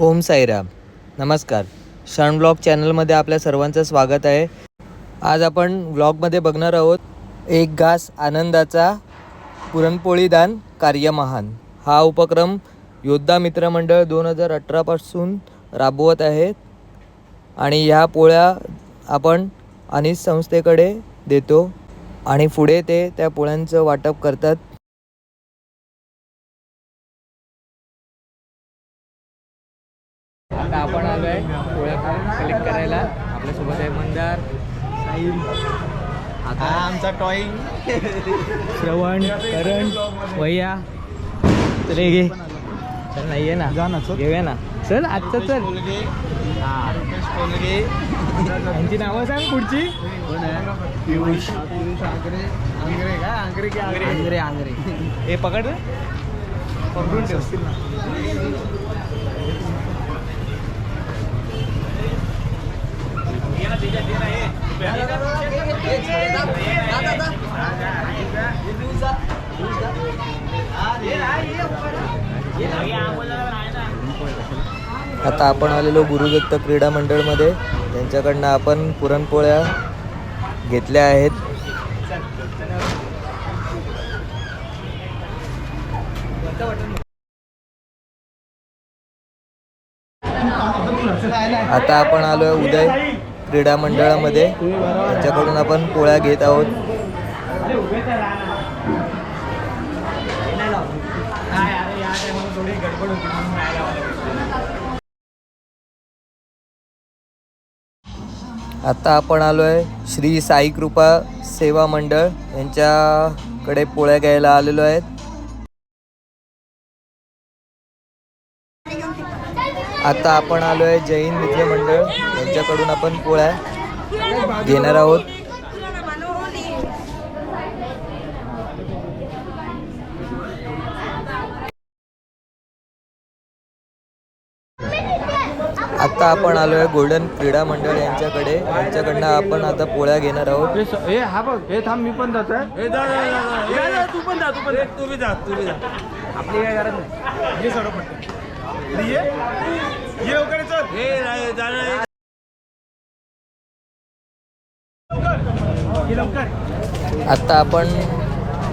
ओम साईराम. नमस्कार. क्षण ब्लॉग चॅनलमध्ये आपल्या सर्वांचं स्वागत आहे. आज आपण ब्लॉगमध्ये बघणार आहोत एक घास आनंदाचा पुरणपोळी दान कार्य महान हा उपक्रम योद्धा मित्रमंडळ दोन हजार अठरापासून राबवत आहेत आणि ह्या पोळ्या आपण अनिस संस्थेकडे देतो आणि पुढे ते त्या पोळ्यांचं वाटप करतात आता आपण आलो आहे पोळ्या कलेक्ट करायला आपल्यासोबत आहे मंदार साहिल हा आमचा टॉईंग. श्रवण करण वैया. चल घे. चल नाही ये ना. जा ना, चल. घेऊया ना. चल आजचं चल. हा. यांची नावं सांग पुढची. कोण आहे पियुष. आंग्रे. आंग्रे काय आंग्रे की आंग्रे? आंग्रे आंग्रे. हे पकड. पकडून ठेवतील ना. आता आपण आलेलो गुरुदत्त क्रीडा मंडळमध्ये. त्यांच्याकडनं आपण पुरणपोळ्या घेतल्या आहेत. आता आपण आलो आहे उदय क्रीडा मंडळामध्ये. त्यांच्याकडून आपण पोळ्या घेत आहोत. आता आपण आलो आहे श्री साई कृपा सेवा मंडळ यांच्याकडे पोळ्या घ्यायला आलेलो आहेत. आता आपण आलो आहे जैन मित्र मंडळ यांच्याकडून आपण पोळ्या घेणार आहोत. आता आपण आलो आहे गोल्डन क्रीडा मंडळ यांच्याकडे. यांच्याकडनं आपण आता पोळ्या घेणार आहोत. हे हा बघ हे थांब मी पण जात आहे तू पण जा तू पण तू बी जा तू बी जा. आपली काय गरज नाही. ये सर्व पटकन. ये ये लवकर चल. हे जाणार लवकर. आता आपण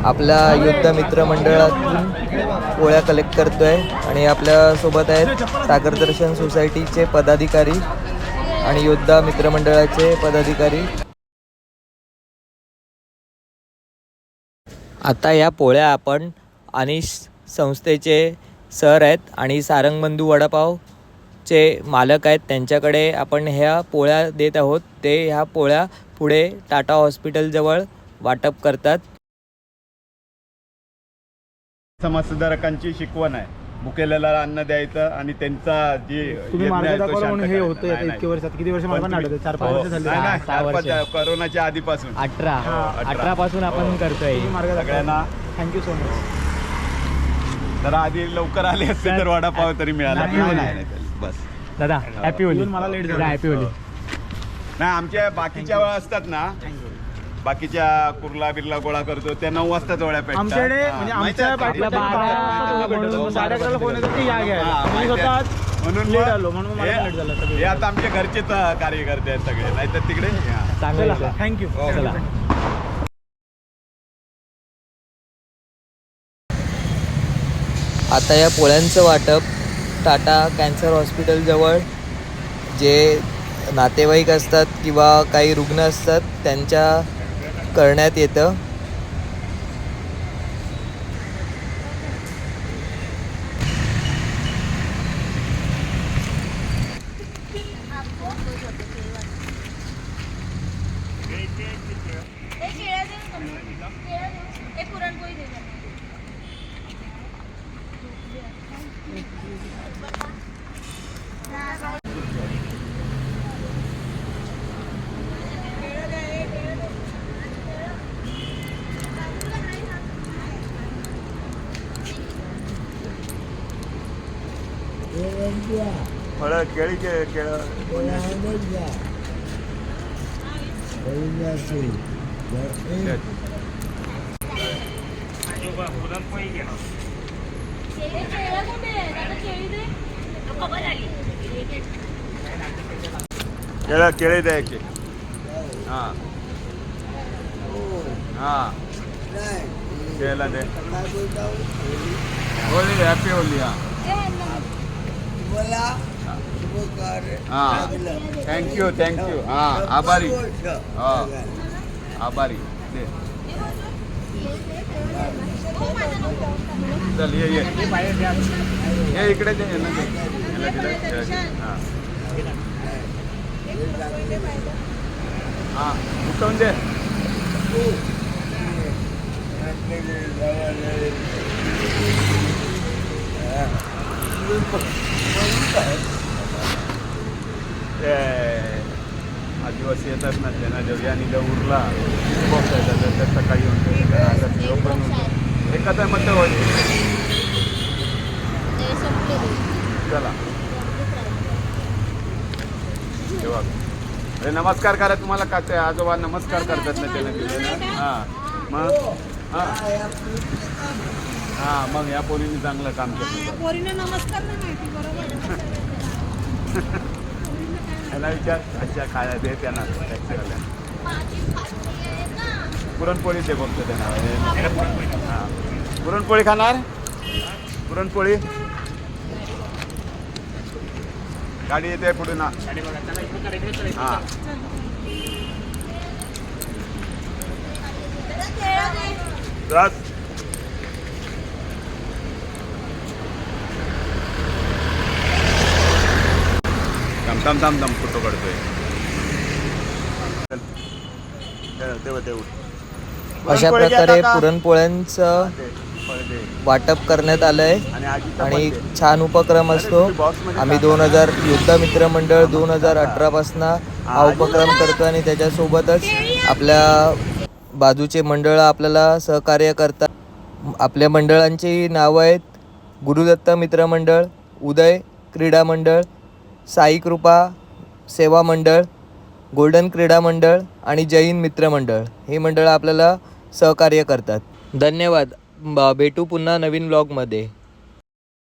आपल्या युद्ध मित्र मंडळातून पोळ्या कलेक्ट करतोय आणि आपल्यासोबत आहेत सागर दर्शन सोसायटीचे पदाधिकारी आणि योद्धा मित्रमंडळाचे पदाधिकारी. आता या पोळ्या आपण आणि संस्थेचे सर आहेत आणि सारंगबंधू वडापावचे मालक आहेत. त्यांच्याकडे आपण ह्या पोळ्या देत आहोत. ते ह्या पोळ्या पुढे टाटा हॉस्पिटलजवळ वाटप करतात. समाजसुधारकांची शिकवण आहे. भुकेलेला अन्न द्यायचं आणि त्यांचा जे तुम्ही यज्ञ आहे तो मार्गदर्शक म्हणून शांत हे आता इतके वर्षात. किती वर्ष मला पण पण आठवतं चार पाच हो, वर्ष झाले. नाही, नाही, सहा चार पाच- वर्ष. कोरोनाच्या आधीपासून. अठरा. हो, अठरा. अठरा पासून आपण करतोय. तुम्ही मार्गदर्शक सगळ्यांना. थँक्यू सो मच जरा आधी लवकर आले असते तर वडापाव तरी मिळाला. नाही, नाही, नाही, नाही, नाही, बस. दादा हॅपी होली. येऊन मला लेट झाला. हॅपी होली. नाही आमच्या बाकीच्या वेळा असतात ना बाकीच्या कुर्ला बिर्ला गोळा करतो त्या नऊ वाजता जोड्या पेटतात आमच्याकडे हा, म्हणजे माहिती आमच्या आहे, बारा म्हणून माहिती आहे. साडे अकराला फोन येतो की या घ्या हा, मी माहिती स्वतः आहे. म्हणून लेट मग आलो म्हणून मला हे- लेट झालं सगळं. हे आता आमच्या घरचेच कार्यकर्ते आहेत सगळे नाही तर तिकडे हा. चला थँक्यू हो. चला आता या पोळ्यांचं वाटप टाटा कॅन्सर हॉस्पिटलजवळ जे नातेवाईक असतात किंवा काही रुग्ण असतात त्यांच्या करण्यात येतं. एक केळं दे ना तुम्ही. केळं दे. एक पुरणपोळी दे जरा. फळं केळी के केळं केळी केळं कुठे आहे? दादा केळी दे. कवर आली केळं केळे द्यायचे हां हां केळं दे होली हॅपी होली हां हां थँक्यू थँक्यू हां आभारी हा आभारी दे चल ये ये ये इकडे दे यांना दे याला दिलं, याला दे. हां हां उठवून दे ते आदिवासी येतात ना त्यांना जेव्हा निघा उरला. बघता येतात तर सकाळी येऊन पण. एखादा मत होईल. चला. तेव्हा अरे नमस्कार करा तुम्हाला का ते आजोबा नमस्कार करतात ना त्याने दिले ना हां. मग? हां. हां मग या पोरीने चांगलं काम केलं. पोरीने नमस्कार नाही माहिती बरोबर त्याला विचार अच्छा काय दे त्यांना पुरणपोळी दे बघतो त्यांना. हां. पुरणपोळी खाणार? पुरणपोळी? गाडी येते पुढे ना. हां. थांब थांब थांब थांब फोटो काढतोय. अशा प्रकारे. पुरणपोळ्यांचं. वाटप करण्यात आलं आहे आणि. छान उपक्रम असतो. आम्ही दोन हजार युद्ध मित्र मंडळ दोन हजार अठरापासून हा उपक्रम करतो आणि त्याच्यासोबतच आपल्या बाजूचे मंडळ आपल्याला सहकार्य करतात. आपल्या मंडळांची नावं आहेत गुरुदत्त मित्र मंडळ उदय क्रीडा मंडळ साई कृपा सेवा मंडळ गोल्डन क्रीडा मंडळ आणि जैन मित्र मंडळ. हे मंडळ आपल्याला सहकार्य करतात. धन्यवाद. ब- भेटू पुन्हा नवीन ब्लॉगमध्ये